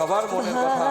সবার মনের কথা।